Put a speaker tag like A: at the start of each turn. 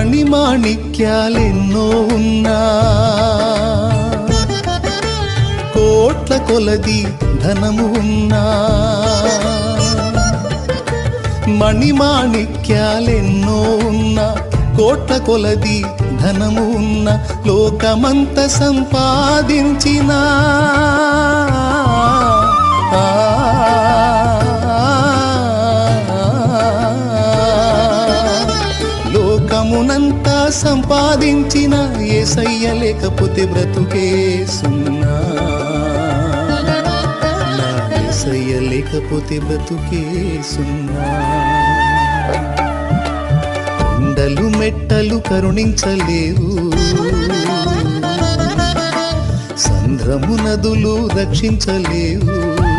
A: మణిమాణిక్యాలెన్నో ఉన్నా. కోట్ల కొలది ధనము ఉన్నా. మణిమాణిక్యాలెన్నో ఉన్నా. కోట్ల కొలది ధనము ఉన్న. లోకమంత సంపాదించిన. లోకమునంతా సంపాదించిన ఏసయ్య లేకపోతే బ్రతుకే సున్నా. నా ఏసయ్య లేకపోతే బ్రతుకే సున్నా. కొండలు మెట్టలు కరుణించలేవు. సంద్రము నదులు రక్షించలేవు.